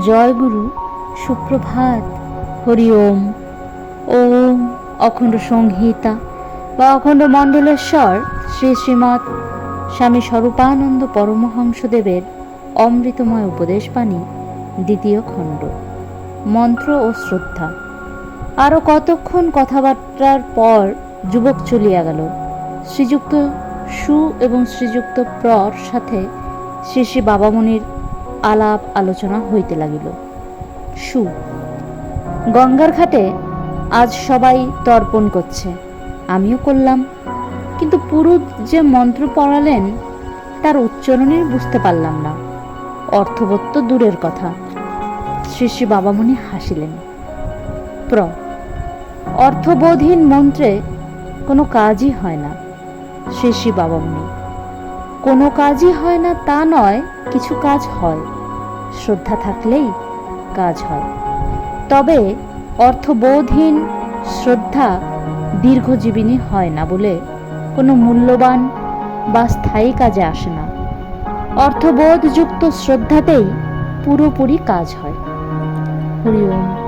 জয় গুরু সুপ্রভাত। হরি ওম। ওম অখণ্ড সংহিতা বা অখণ্ড মণ্ডলেশ্বর শ্রী শ্রীমৎ স্বামী স্বরূপানন্দ পরমহংসদেবের অমৃতময় উপদেশবাণী, দ্বিতীয় খণ্ড। মন্ত্র ও শ্রদ্ধা। আরও কতক্ষণ কথাবার্তার পর যুবক চলিয়া গেল। শ্রীযুক্ত সু এবং শ্রীযুক্ত প্রর সাথে শ্রী শ্রী বাবামণির আলাপ আলোচনা হইতে লাগিল। সু, গঙ্গার ঘাটে আজ সবাই তর্পণ করছে। আমিও করলাম। কিন্তু পুরুত যে মন্ত্র পড়ালেন, তার উচ্চারণই বুঝতে পারলাম না। অর্থবোধ তো দূরের কথা। শ্রী শ্রী বাবামণি হাসিলেন। প্র, অর্থবোধহীন মন্ত্রে কোনো কাজই হয় না। শ্রী শ্রী বাবামণি কোনো কাজই হয় না, তা নয়, কিছু কাজ হয়। শ্রদ্ধা থাকলেই কাজ হয়। তবে অর্থবোধহীন শ্রদ্ধা দীর্ঘজীবিনী হয় না বলে কোনো মূল্যবান বা স্থায়ী কাজে আসে না। অর্থবোধযুক্ত শ্রদ্ধাতেই পুরোপুরি কাজ হয়। হরি ওম।